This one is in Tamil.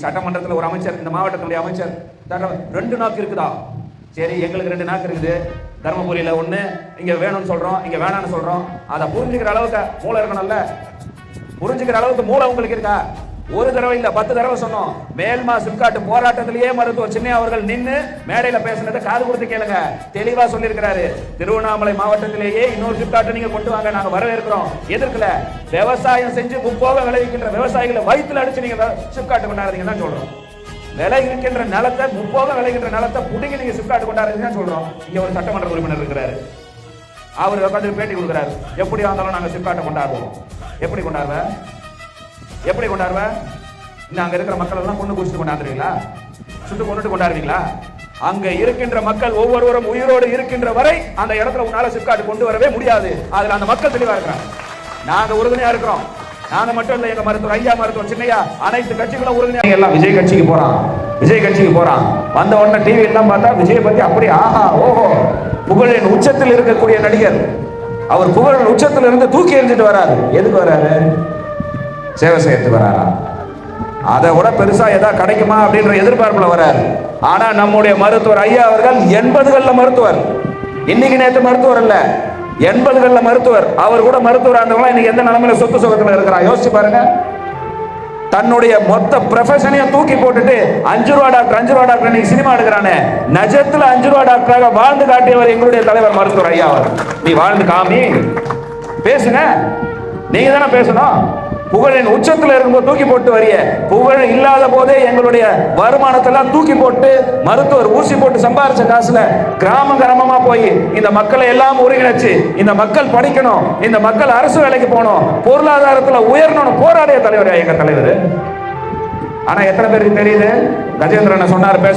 சட்டமன்றத்தில் ஒரு அமைச்சர் இந்த மாவட்டத்தினுடைய அமைச்சர் தர- ரெண்டு நாக்கு இருக்குதா? சரி எங்களுக்கு ரெண்டு நாக்கு இருக்குது. தருமபுரியில் ஒன்று இங்கே வேணும்னு சொல்கிறோம் இங்கே வேணாம்னு சொல்கிறோம் அதை புரிஞ்சுக்கிற அளவுக்கு மூளை இருக்கணும்ல. புரிஞ்சுக்கிற அளவுக்கு மூளை உங்களுக்கு இருக்கா? ஒரு தடவை இல்ல பத்து தடவை சொன்னோம். மேல்மா சிப்காட்டு போராட்டத்திலேயே மருத்துவர் சின்ன அவர்கள் நின்று மேடையில பேசினதை காது கொடுத்து கேளுங்க. தெளிவா சொல்லியிருக்கிறாரு. திருவண்ணாமலை மாவட்டத்திலேயே இன்னொரு சிப்காட்டை நீங்க கொண்டு வாங்க நாங்க வரவேற்கிறோம். எதிர்க்கல. விவசாயம் செஞ்சு முப்போக விளைவிக்கின்ற விவசாயிகளை வயிற்றுல அடிச்சு நீங்க சிப்காட்டு கொண்டாடுறீங்க தான் சொல்றோம். விலை இருக்கின்ற நிலத்தை முப்போக விளைகின்ற நிலத்தை புடுங்கி நீங்க சிப்காட்டு கொண்டாடுறீங்க தான் சொல்றோம். இங்க ஒரு சட்டமன்ற உறுப்பினர் இருக்கிறாரு. அவர் உட்காந்து பேட்டி கொடுக்குறாரு. எப்படி வந்தாலும் நாங்க சிப்காட்டை கொண்டாடுவோம். எப்படி கொண்டாடுவேன்? எப்படி கொண்டாடுவேன் இன்னும் அங்க இருக்கிற மக்கள் எல்லாம் கொண்டு குடிச்சிட்டு கொண்டாடுறீங்களா? சுட்டு கொண்டுட்டு கொண்டாடுவீங்களா அங்க இருக்கின்ற மக்கள் ஒவ்வொருவரும் உயிரோடு இருக்கின்ற வரை அந்த இடத்துல உன்னால சிப்காட் கொண்டு வரவே முடியாது. அதுல அந்த மக்கள் தெளிவா இருக்கிறாங்க. நாங்க உறுதுணையா இருக்கிறோம். நாங்க மட்டும் இல்ல எங்க மருத்துவர் ஐயா மருத்துவர் சின்னையா அனைத்து கட்சிகளும் உறுதுணையா எல்லாம் விஜய் கட்சிக்கு போறான். விஜய் கட்சிக்கு போறான். வந்த உடனே டிவி எல்லாம் பார்த்தா விஜய் பத்தி அப்படி ஆஹா ஓஹோ. புகழின் உச்சத்தில் இருக்கக்கூடிய நடிகர். அவர் புகழின் உச்சத்தில் இருந்து தூக்கி எறிஞ்சிட்டு வராரு. எதுக்கு வராரு? சேவை செய்யறதுக்கு வராரா? அதை விட பெருசா ஏதாவது கிடைக்குமா அப்படின்ற எதிர்பார்ப்புல வரார். ஆனா நம்முடைய மருத்துவர் ஐயா அவர்கள் எண்பதுகள்ல மருத்துவர். இன்னைக்கு நேற்று மருத்துவர் இல்ல. எண்பதுகள்ல மருத்துவர். அவர் கூட மருத்துவர் ஆண்டவங்க இன்னைக்கு எந்த நிலமையில சொத்து சுகத்துல இருக்கிறா? யோசிச்சு பாருங்க. தன்னுடைய மொத்த ப்ரொஃபஷனையும் தூக்கி போட்டுட்டு அஞ்சு ரூபா டாக்டர் அஞ்சு ரூபா டாக்டர் இன்னைக்கு சினிமா எடுக்கிறானே. நஜத்தில் அஞ்சு ரூபா டாக்டராக வாழ்ந்து காட்டியவர் எங்களுடைய தலைவர் மருத்துவர் ஐயா அவர் நீ வாழ்ந்து காமி. பேசுங்க. நீங்க தானே பேசணும். புகழின் உச்சத்துல இருக்கும்போது தூக்கி போட்டு வரிய. புகழ் இல்லாத போதே எங்களுடைய வருமானத்தெல்லாம் தூக்கி போட்டு மருத்துவர் ஊசி போட்டு சம்பாரிச்ச காசுல கிராம கிராமமா போய் இந்த மக்களை எல்லாம் ஒருங்கிணைச்சு இந்த மக்கள் படிக்கணும் இந்த மக்கள் அரசு வேலைக்கு போகணும் பொருளாதாரத்துல உயரணும்னு போராடிய தலைவர் எங்க தலைவர். ஆனா எத்தனை பேருக்கு தெரியுது? கஜேந்திரன் சொன்னார் பேச